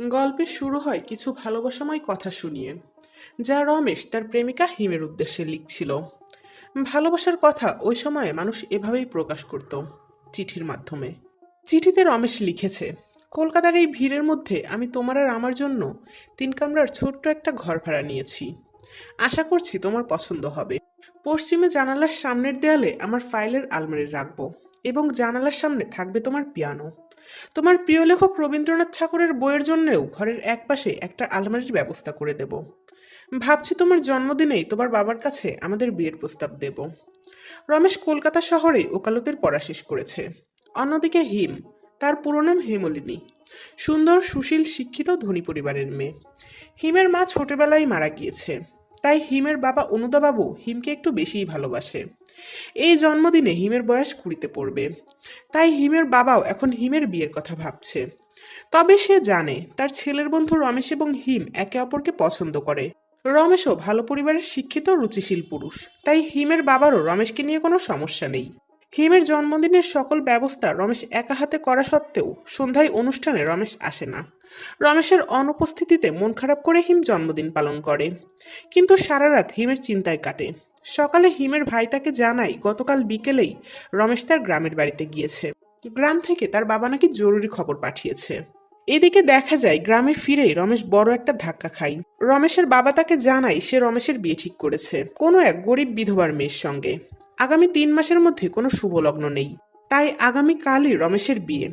গল্পের শুরু হয় কিছু ভালোবাসাময় কথা শুনিয়ে, যা রমেশ তার প্রেমিকা হিমের উদ্দেশ্যে লিখছিল। ভালোবাসার কথা ওই সময়ে মানুষ এভাবেই প্রকাশ করত চিঠির মাধ্যমে। চিঠিতে রমেশ লিখেছে, কলকাতার এই ভিড়ের মধ্যে আমি তোমার আর আমার জন্য তিন কামরার ছোট্ট একটা ঘর ভাড়া নিয়েছি। আশা করছি তোমার পছন্দ হবে। পশ্চিমে জানালার সামনের দেয়ালে আমার ফাইলের আলমারি রাখব এবং জানালার সামনে থাকবে তোমার পিয়ানো। তোমার প্রিয় লেখক রবীন্দ্রনাথ ঠাকুরের বইয়ের জন্যেও ঘরের একপাশে একটা আলমারির ব্যবস্থা করে দেব। ভাবছি তোমার জন্মদিনেই তোমার বাবার কাছে আমাদের বিয়ের প্রস্তাব দেব। রমেশ কলকাতা শহরে ওকালতির পড়া শেষ করেছে। অন্যদিকে হিম, তার পুরো নাম হেমলিনী। সুন্দর, সুশীল, শিক্ষিত, ধনী পরিবারের মেয়ে। হিমের মা ছোটবেলায় মারা গিয়েছে। তাই হিমের বাবা অনুদাবাবু হিমকে একটু বেশিই ভালোবাসে। এই জন্মদিনে হিমের বয়স কুড়িতে পড়বে। তাই হিমের বাবাও এখন হিমের বিয়ের কথা ভাবছে। তবে সে জানে তার ছেলের বন্ধু রমেশ এবং হিম একে অপরকে পছন্দ করে। রমেশও ভালো পরিবারের শিক্ষিত রুচিশীল পুরুষ। তাই হিমের বাবারও রমেশকে নিয়ে কোনো সমস্যা নেই। হিমের জন্মদিনের সকল ব্যবস্থা রমেশ একা হাতে করা সত্ত্বেও সন্ধ্যায় অনুষ্ঠানে রমেশ আসে না। রমেশের অনুপস্থিতিতে মন খারাপ করে হিম জন্মদিন পালন করে। কিন্তু সারা রাত হিমের চিন্তায় কাটে। সকালে হিমের ভাই তাকে জানায় গতকাল বিকেলেই রমেশ তার গ্রামের বাড়িতে গিয়েছে। গ্রাম থেকে তার বাবা নাকি জরুরি খবর পাঠিয়েছে। এদিকে দেখা যায় গ্রামে ফিরেই রমেশ বড় একটা ধাক্কা খায়। রমেশের বাবা তাকে জানায় সে রমেশের বিয়ে ঠিক করেছে, কোনো এক গরিব বিধবার মেয়ের সঙ্গে। আগামী তিন মাসের মধ্যে কোনো শুভ লগ্ন নেই, তাই আগামী কালই রমেশের বিয়ে।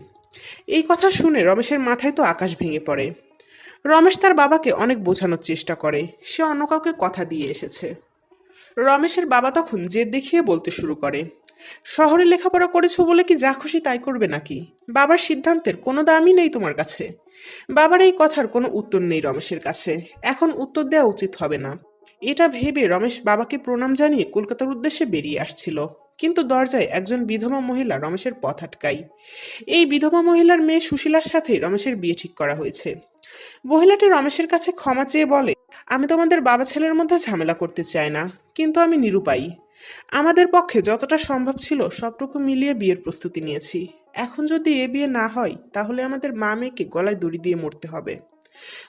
এই কথা শুনে রমেশের মাথায় তো আকাশ ভেঙে পড়ে। রমেশ তার বাবাকে অনেক বোঝানোর চেষ্টা করে, সে অন্য কাউকে কথা দিয়ে এসেছে। রমেশের বাবা তখন জেদ দেখিয়ে বলতে শুরু করে, শহরে লেখাপড়া করেছ বলে কি যা খুশি তাই করবে নাকি? বাবার সিদ্ধান্তের কোনো দামই নেই তোমার কাছে। বাবার এই কথার কোনো উত্তর নেই রমেশের কাছে। এখন উত্তর দেওয়া উচিত হবে না। এটা ভেবে রমেশ বাবাকে প্রণাম জানিয়ে কলকাতার উদ্দেশ্যে বেরিয়ে আসছিল। কিন্তু দরজায় একজন বিধবা মহিলা রমেশের পথ আটকায়। এই বিধবা মহিলার মেয়ে সুশীলার সাথে রমেশের বিয়ে ঠিক করা হয়েছে। মহিলাটি রমেশের কাছে ক্ষমা চেয়ে বলে, আমি তোমাদের বাবা ছেলের মধ্যে ঝামেলা করতে চাই না, কিন্তু আমি নিরুপায়ী। আমাদের পক্ষে যতটা সম্ভব ছিল সবটুকু মিলিয়ে বিয়ের প্রস্তুতি নিয়েছি। এখন যদি এ বিয়ে না হয়, তাহলে আমাদের মা মেয়েকে গলায় দড়ি দিয়ে মরতে হবে।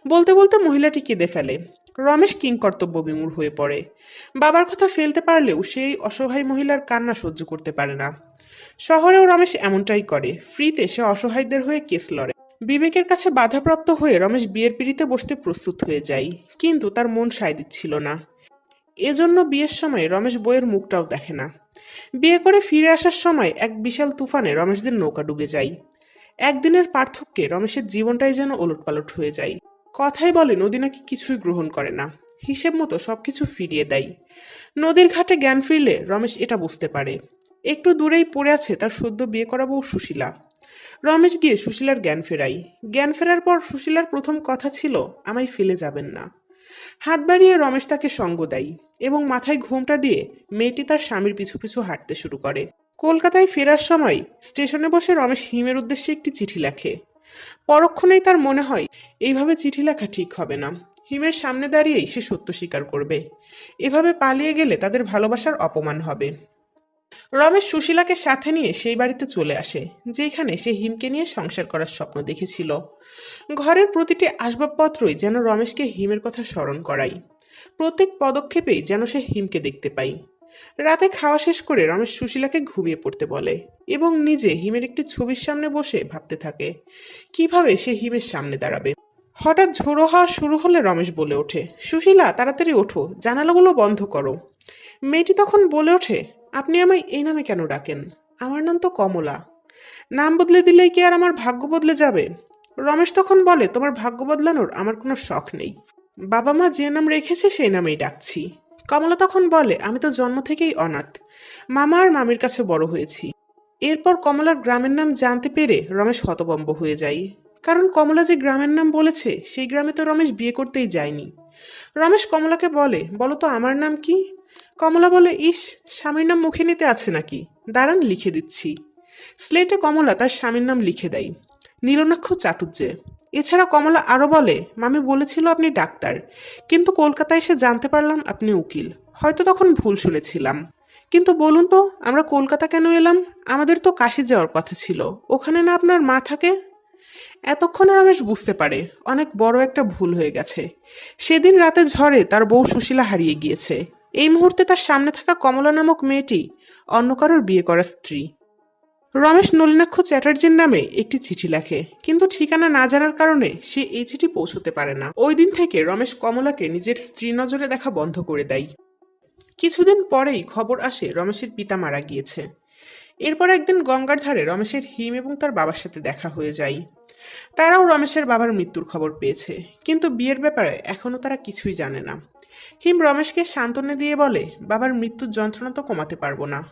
বলতে বলতে মহিলাটি কেঁদে ফেলে। রমেশ কিং কর্তব্য বিমূর হয়ে পড়ে। বাবার কথা ফেলতে পারলেও সেই অসহায় মহিলার কান্না সহ্য করতে পারে না। শহরেও রমেশ এমনটাই করে। ফ্রিতে সে অসহায়দের হয়ে কেস লড়ে। বিবেকের কাছে বাধাপ্রাপ্ত হয়ে রমেশ বিয়ের পিড়িতে বসতে প্রস্তুত হয়ে যায়, কিন্তু তার মন সায় দিচ্ছিল না। এজন্য বিয়ের সময় রমেশ বইয়ের মুখটাও দেখে না। বিয়ে করে ফিরে আসার সময় এক বিশাল তুফানে রমেশদের নৌকা ডুবে যায়। একদিনের পার্থক্যে রমেশের জীবনটাই যেন ওলটপালট হয়ে যায়। কথাই বলে নদী নাকি কিছুই গ্রহণ করে না, হিসেব মতো সব কিছু ফিরিয়ে দেয়। নদীর ঘাটে জ্ঞান ফিরলে রমেশ এটা বুঝতে পারে। একটু দূরেই পড়ে আছে তার সদ্য বিয়ে করা বউ সুশীলা। রমেশ গিয়ে সুশীলার জ্ঞান ফেরাই। জ্ঞান ফেরার পর সুশীলার প্রথম কথা ছিল, আমায় ফেলে যাবেন না। হাত বাড়িয়ে রমেশ তাকে সঙ্গ দেয় এবং মাথায় ঘোমটা দিয়ে মেয়েটি তার স্বামীর পিছু পিছু হাঁটতে শুরু করে। কলকাতায় ফেরার সময় স্টেশনে বসে রমেশ হিমের উদ্দেশ্যে একটি চিঠি লেখে। পরক্ষণেই তার মনে হয়, এইভাবে চিঠি লেখা ঠিক হবে না। হিমের সামনে দাঁড়িয়েই সে সত্য স্বীকার করবে। এভাবে পালিয়ে গেলে তাদের ভালোবাসার অপমান হবে। রমেশ সুশীলাকে সাথে নিয়ে সেই বাড়িতে চলে আসে, যেখানে সে হিমকে নিয়ে সংসার করার স্বপ্ন দেখেছিল। ঘরের প্রতিটি আসবাবপত্রই যেন রমেশকে হিমের কথা স্মরণ করাই প্রত্যেক পদক্ষেপেই যেন সে হিমকে দেখতে পাই রাতে খাওয়া শেষ করে রমেশ সুশীলাকে ঘুমিয়ে পড়তে বলে এবং নিজে হিমের একটি ছবির সামনে বসে ভাবতে থাকে, কীভাবে সে হিমের সামনে দাঁড়াবে? হঠাৎ ঝোড়ো হওয়া শুরু হলে রমেশ বলে ওঠে, সুশীলা, তাড়াতাড়ি ওঠো, জানালাগুলো বন্ধ করো। মেয়েটি তখন বলে ওঠে আপনি আমায় এই নামে কেন ডাকেন? আমার নাম তো কমলা। নাম বদলে দিলেই কি আর আমার ভাগ্য বদলে যাবে? রমেশ তখন বলে, তোমার ভাগ্য বদলানোর আমার কোনো শখ নেই। বাবা মা যে নাম রেখেছে সেই নামেই ডাকছি। কমলা তখন বলে, আমি তো জন্ম থেকেই অনাথ। মামা আর মামির কাছে বড় হয়েছি। এরপর কমলার গ্রামের নাম জানতে পেরে রমেশ হতবম্ব হয়ে যায়। কারণ কমলা যে গ্রামের নাম বলেছে, সেই গ্রামে তো রমেশ বিয়ে করতেই যায়নি। রমেশ কমলাকে বলে, বলো তো আমার নাম কি? কমলা বলে, ইস, স্বামীর নাম মুখে নিতে আছে নাকি? দাঁড়ান, লিখে দিচ্ছি। স্লেটে কমলা তার স্বামীর নাম লিখে দেয়, নীলনাক্ষ চাটুর্যে এছাড়া কমলা আরও বলে, মামি বলেছিল আপনি ডাক্তার, কিন্তু কলকাতায় এসে জানতে পারলাম আপনি উকিল। হয়তো তখন ভুল শুনেছিলাম। কিন্তু বলুন তো, আমরা কলকাতা কেন এলাম? আমাদের তো কাশি যাওয়ার কথা ছিল। ওখানে না আপনার মা থাকে? এতক্ষণে রমেশ বুঝতে পারে, অনেক বড় একটা ভুল হয়ে গেছে। সেদিন রাতে ঝড়ে তার বউ সুশীলা হারিয়ে গিয়েছে। এই মুহূর্তে তার সামনে থাকা কমলা নামক মেয়েটি অন্য কারোর বিয়ে করা স্ত্রী। রমেশ নলিনাক্ষ চ্যাটার্জির নামে একটি চিঠি লেখে, কিন্তু ঠিকানা না জানার কারণে সে এই চিঠি পৌঁছতে পারে না। ওই দিন থেকে রমেশ কমলাকে নিজের স্ত্রী নজরে দেখা বন্ধ করে দেয়। কিছুদিন পরেই খবর আসে রমেশের পিতা মারা গিয়েছে। এরপর একদিন গঙ্গার ধারে রমেশের হিম এবং তার বাবার সাথে দেখা হয়ে যায়। তারাও রমেশের বাবার মৃত্যুর খবর পেয়েছে, কিন্তু বিয়ের ব্যাপারে এখনও তারা কিছুই জানে না। হিম রমেশকে সান্ত্বনা দিয়ে বলে, বাবার মৃত্যুর যন্ত্রণা তো কমাতে পারব না।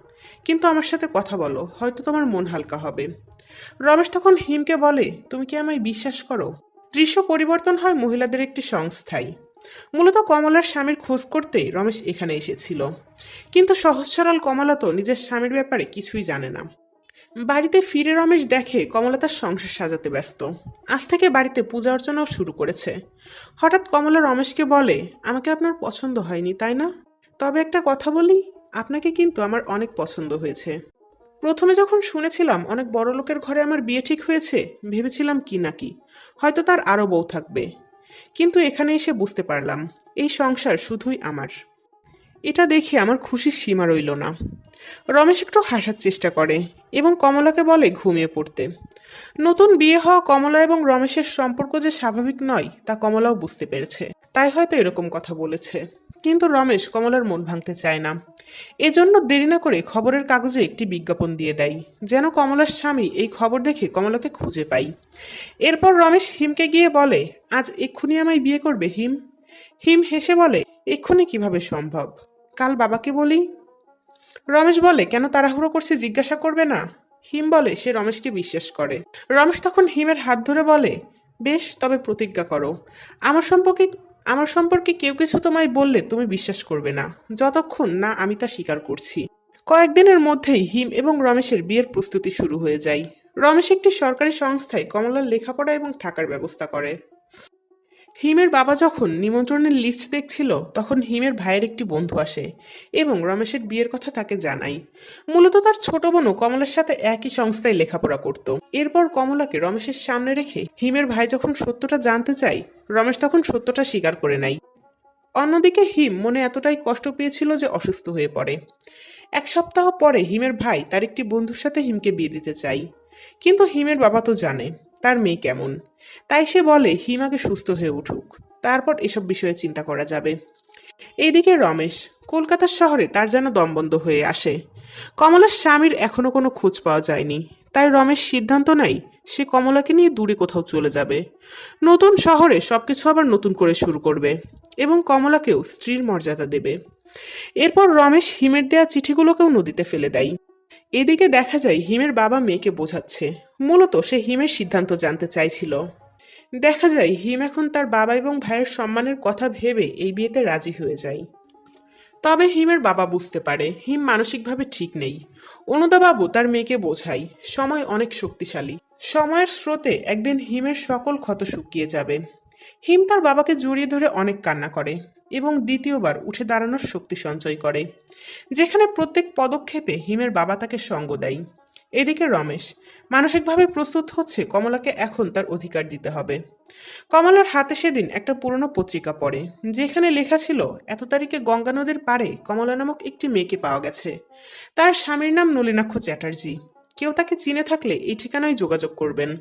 কিন্তু আমার সাথে কথা বলো, হয়তো তোমার মন হালকা হবে। রমেশ তখন হিমকে বলে, তুমি কি আমায় বিশ্বাস করো? দৃশ্য পরিবর্তন হয় মহিলাদের একটি সংস্থায়। মূলত কমলার স্বামীর খোঁজ করতেই রমেশ এখানে এসেছিল। কিন্তু সহজ সরল কমলা তো নিজের স্বামীর ব্যাপারে কিছুই জানে না। বাড়িতে ফিরে রমেশ দেখে কমলা তার সংসার সাজাতে ব্যস্ত। আজ থেকে বাড়িতে পূজা অর্চনাও শুরু করেছে। হঠাৎ কমলা রমেশকে বলে, আমাকে আপনার পছন্দ হয়নি, তাই না? তবে একটা কথা বলি, আপনাকে কিন্তু আমার অনেক পছন্দ হয়েছে। প্রথমে যখন শুনেছিলাম অনেক বড় লোকের ঘরে আমার বিয়ে ঠিক হয়েছে, ভেবেছিলাম কি নাকি হয়তো তার আরও বউ থাকবে। কিন্তু এখানে এসে বুঝতে পারলাম, এই সংসার শুধুই আমার। এটা দেখে আমার খুশির সীমা রইল না। রমেশ একটু হাসার চেষ্টা করে এবং কমলাকে বলে ঘুমিয়ে পড়তে। নতুন বিয়ে হওয়া কমলা এবং রমেশের সম্পর্ক যে স্বাভাবিক নয়, তা কমলাও বুঝতে পেরেছে। তাই হয়তো এরকম কথা বলেছে। কিন্তু রমেশ কমলার মন ভাঙতে চায় না। এজন্য দেরি না করে খবরের কাগজে একটি বিজ্ঞাপন দিয়ে দেয়, যেন কমলার স্বামী এই খবর দেখে কমলাকে খুঁজে পাই এরপর রমেশ হিমকে গিয়ে বলে, আজ এক্ষুনি আমায় বিয়ে করবে, হিম? হিম হেসে বলে, এক্ষুনি কীভাবে সম্ভব? কাল বাবাকে বলি? রমেশ বলে, কেন তাড়াহুড়ো করছে জিজ্ঞাসা করবে না? হিম বলে, সে রমেশকে বিশ্বাস করে। রমেশ তখন হিমের হাত ধরে বলে, বেশ, তবে প্রতিজ্ঞা করো। আমার সম্পর্কে আমার সম্পর্কে কেউ কিছু তোমায় বললে তুমি বিশ্বাস করবে না। যতক্ষণ না আমি তা স্বীকার করছি। কয়েকদিনের মধ্যেই হিম এবং রমেশের বিয়ের প্রস্তুতি শুরু হয়ে যায়। রমেশ একটি সরকারি সংস্থায় কমলার লেখাপড়া এবং থাকার ব্যবস্থা করে। হিমের বাবা যখন নিমন্ত্রণের লিস্ট দেখছিল, তখন হিমের ভাইয়ের একটি বন্ধু আসে এবং রমেশের বিয়ের কথা তাকে জানাই মূলত তার ছোট বোনও কমলার সাথে একই সংস্থায় লেখাপড়া করত। এরপর কমলাকে রমেশের সামনে রেখে হিমের ভাই যখন সত্যটা জানতে চায়, রমেশ তখন সত্যটা স্বীকার করে নেয়। অন্যদিকে হিম মনে এতটাই কষ্ট পেয়েছিল যে অসুস্থ হয়ে পড়ে। এক সপ্তাহ পরে হিমের ভাই তার একটি বন্ধুর সাথে হিমকে বিয়ে দিতে চাই কিন্তু হিমের বাবা তো জানে তার মেয়ে কেমন? তাই সে বলে, হিমাকে সুস্থ হয়ে উঠুক। তারপর এসব বিষয়ে চিন্তা করা যাবে। এইদিকে রমেশ কলকাতা শহরে তার যেন দমবন্ধ হয়ে আসে। কমলার স্বামীর এখনও কোনো খোঁজ পাওয়া যায়নি। তাই রমেশ সিদ্ধান্ত নেয়, সে কমলাকে নিয়ে দূরে কোথাও চলে যাবে। নতুন শহরে সবকিছু আবার নতুন করে শুরু করবে এবং কমলাকেও স্ত্রীর মর্যাদা দেবে। এরপর রমেশ হিমের দেয়া চিঠিগুলোকেও নদীতে ফেলে দেয়। এদিকে দেখা যায় হিমের বাবা মেয়েকে বোঝাচ্ছে। মূলত সে হিমের সিদ্ধান্ত জানতে চাইছিল। দেখা যায় হিম এখন তার বাবা এবং ভাইয়ের সম্মানের কথা ভেবে এই বিয়েতে রাজি হয়ে যায়। তবে হিমের বাবা বুঝতে পারে, হিম মানসিকভাবে ঠিক নেই। অনুদাবাবু তার মেয়েকে বোঝাই সময় অনেক শক্তিশালী। সময়ের স্রোতে একদিন হিমের সকল ক্ষত শুকিয়ে যাবে। হিম তার বাবাকে জড়িয়ে ধরে অনেক কান্না করে এবং দ্বিতীয়বার উঠে দাঁড়ানোর শক্তি সঞ্চয় করে। যেখানে প্রত্যেক পদক্ষেপে হিমের বাবা তাকে সঙ্গ দেয়। এদিকে রমেশ মানসিকভাবে প্রস্তুত হচ্ছে কমলাকে এখন তার অধিকার দিতে হবে। কমলার হাতে সেদিন একটা পুরনো পত্রিকা পড়ে, যেখানে লেখা ছিল, এত তারিখে গঙ্গা নদীর পাড়ে কমলা নামক একটি মেয়েকে পাওয়া গেছে। তার স্বামীর নাম নলিনাক্ষ চ্যাটার্জি। কেউ তাকে চিনে থাকলে এই ঠিকানায় যোগাযোগ করবেন।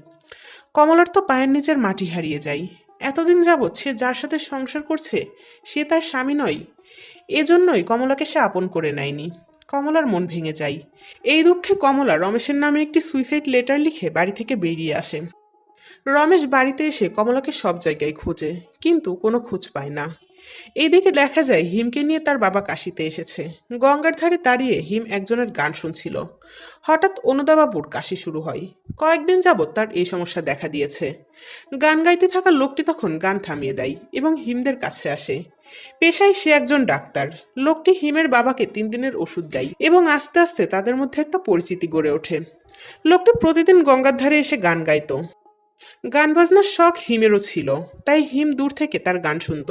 কমলার তো পায়ের নিচের মাটি হারিয়ে যায়। এতদিন যাবৎ সে যার সাথে সংসার করছে, সে তার স্বামী নয়। এজন্যই কমলাকে সে আপন করে নেয়নি। কমলার মন ভেঙে যায়। এই দুঃখে কমলা রমেশের নামে একটি সুইসাইড লেটার লিখে বাড়ি থেকে বেরিয়ে আসে। রমেশ বাড়িতে এসে কমলাকে সব জায়গায় খোঁজে, কিন্তু কোনো খোঁজ পায় না। এইদিকে দেখা যায় হিমকে নিয়ে তার বাবা কাশিতে এসেছে। গঙ্গার ধারে দাঁড়িয়ে হিম একজনের গান শুনছিল। হঠাৎ অনুদাবাবুর কাশি শুরু হয়। কয়েকদিন যাবৎ তার এই সমস্যা দেখা দিয়েছে। গান গাইতে থাকা লোকটি তখন গান থামিয়ে দেয় এবং হিমদের কাছে আসে। পেশায় সে একজন ডাক্তার। লোকটি হিমের বাবাকে তিন দিনের ওষুধ দেয় এবং আস্তে আস্তে তাদের মধ্যে একটা পরিচিতি গড়ে ওঠে। লোকটি প্রতিদিন গঙ্গার ধারে এসে গান গাইতো। গান বাজনার শখ হিমেরও ছিল, তাই হিম দূর থেকে তার গান শুনত।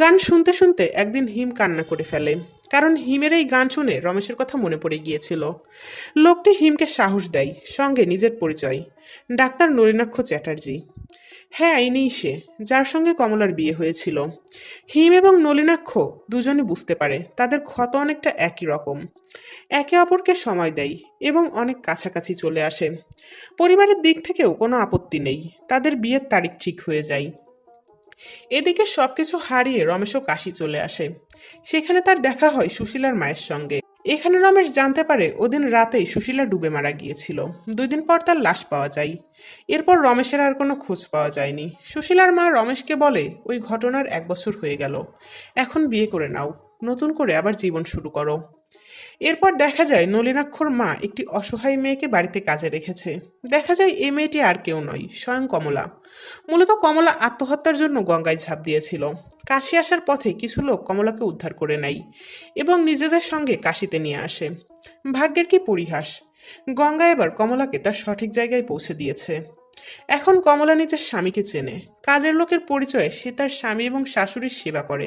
গান শুনতে শুনতে একদিন হিম কান্না করে ফেলে, কারণ হিমের এই গান শুনে রমেশের কথা মনে পড়ে গিয়েছিল। লোকটি হিমকে সাহস দেয়, সঙ্গে নিজের পরিচয়। ডাক্তার নলিনাক্ষ চ্যাটার্জি হ্যাঁ ইনিই সে, যার সঙ্গে কমলার বিয়ে হয়েছিল। হিম এবং নলিনাক্ষ দুজনই বুঝতে পারে, তাদের ক্ষত অনেকটা একই রকম। একে অপরকে সময় দেয় এবং অনেক কাছাকাছি চলে আসে। পরিবারের দিক থেকেও কোনো আপত্তি নেই, তাদের বিয়ের তারিখ ঠিক হয়ে যায়। এদিকে সবকিছু হারিয়ে রমেশও কাশি চলে আসে। সেখানে তার দেখা হয় সুশীলার মায়ের সঙ্গে। এখানে রমেশ জানতে পারে ওদিন রাতেই সুশীলা ডুবে মারা গিয়েছিল। দুই দিন পর তার লাশ পাওয়া যায়। এরপর রমেশের আর কোনো খোঁজ পাওয়া যায়নি। সুশীলার মা রমেশকে বলে, ওই ঘটনার এক বছর হয়ে গেল। এখন বিয়ে করে নাও। নতুন করে আবার জীবন শুরু করো। এরপর দেখা যায় নলিনাক্ষর মা একটি অসহায় মেয়েকে বাড়িতে কাজে রেখেছে। দেখা যায় এই মেয়েটি আর কেউ নয়, স্বয়ং কমলা। মূলত কমলা আত্মহত্যার জন্য গঙ্গায় ঝাঁপ দিয়েছিল। কাশি আসার পথে কিছু লোক কমলাকে উদ্ধার করে নেয় এবং নিজেদের সঙ্গে কাশিতে নিয়ে আসে। ভাগ্যের কি পরিহাস? গঙ্গা এবার কমলাকে তার সঠিক জায়গায় পৌঁছে দিয়েছে। এখন কমলা নিজের স্বামীকে চেনে। কাজের লোকের পরিচয়ে সে তার স্বামী এবং শাশুড়ির সেবা করে।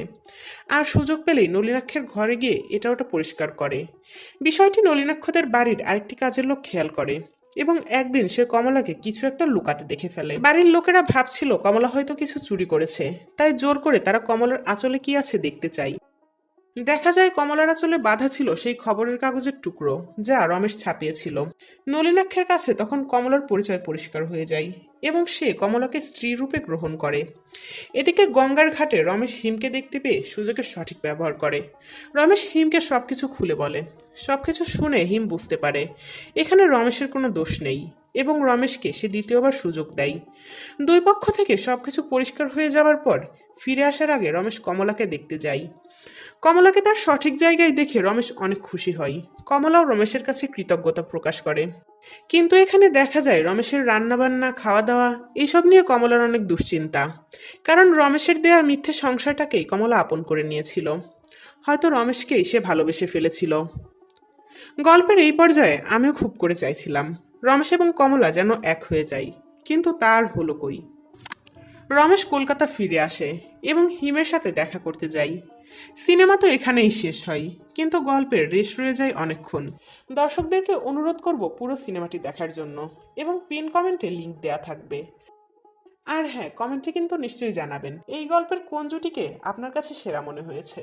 আর সুযোগ পেলেই নলিনাক্ষের ঘরে গিয়ে এটা ওটা পরিষ্কার করে। বিষয়টি নলিনাক্ষদের বাড়ির আরেকটি কাজের লোক খেয়াল করে এবং একদিন সে কমলাকে কিছু একটা লুকাতে দেখে ফেলে। বাড়ির লোকেরা ভাবছিল, কমলা হয়তো কিছু চুরি করেছে, তাই জোর করে তারা কমলার আঁচলে কি আছে দেখতে চায় দেখা যায় কমলার আঁচলে বাধা ছিল সেই খবরের কাগজের টুকরো, যা রমেশ ছাপিয়েছিল। নলিনাক্ষের কাছে তখন কমলার পরিচয় পরিষ্কার হয়ে যায় এবং সে কমলাকে স্ত্রী রূপে গ্রহণ করে। এদিকে গঙ্গার ঘাটে রমেশ হিমকে দেখতে পেয়ে সুযোগের সঠিক ব্যবহার করে। রমেশ হিমকে সব কিছু খুলে বলে। সব কিছু শুনে হিম বুঝতে পারে, এখানে রমেশের কোনো দোষ নেই এবং রমেশকে সে দ্বিতীয়বার সুযোগ দেয়। দুই পক্ষ থেকে সব কিছু পরিষ্কার হয়ে যাওয়ার পর ফিরে আসার আগে রমেশ কমলাকে দেখতে যায়। কমলাকে তার সঠিক জায়গায় দেখে রমেশ অনেক খুশি হয়। কমলাও রমেশের কাছে কৃতজ্ঞতা প্রকাশ করে। কিন্তু এখানে দেখা যায় রমেশের রান্নাবান্না খাওয়া দাওয়া এইসব নিয়ে কমলার অনেক দুশ্চিন্তা। কারণ রমেশের দেয়া মিথ্যে সংসারটাকেই কমলা আপন করে নিয়েছিল। হয়তো রমেশকেই সে ভালোবেসে ফেলেছিল। গল্পের এই পর্যায়ে আমিও খুব করে চাইছিলাম, রমেশ এবং কমলা যেন এক হয়ে যায়। কিন্তু তার হলো কই? রমেশ কলকাতা ফিরে আসে এবং হিমের সাথে দেখা করতে যাই সিনেমা তো এখানেই শেষ হয়, কিন্তু গল্পের রেশ রয়ে যায় অনেকক্ষণ। দর্শকদেরকে অনুরোধ করব পুরো সিনেমাটি দেখার জন্য এবং পিন কমেন্টে লিঙ্ক দেয়া থাকবে। আর হ্যাঁ কমেন্টে কিন্তু নিশ্চয়ই জানাবেন, এই গল্পের কোন জুটিকে আপনার কাছে সেরা মনে হয়েছে?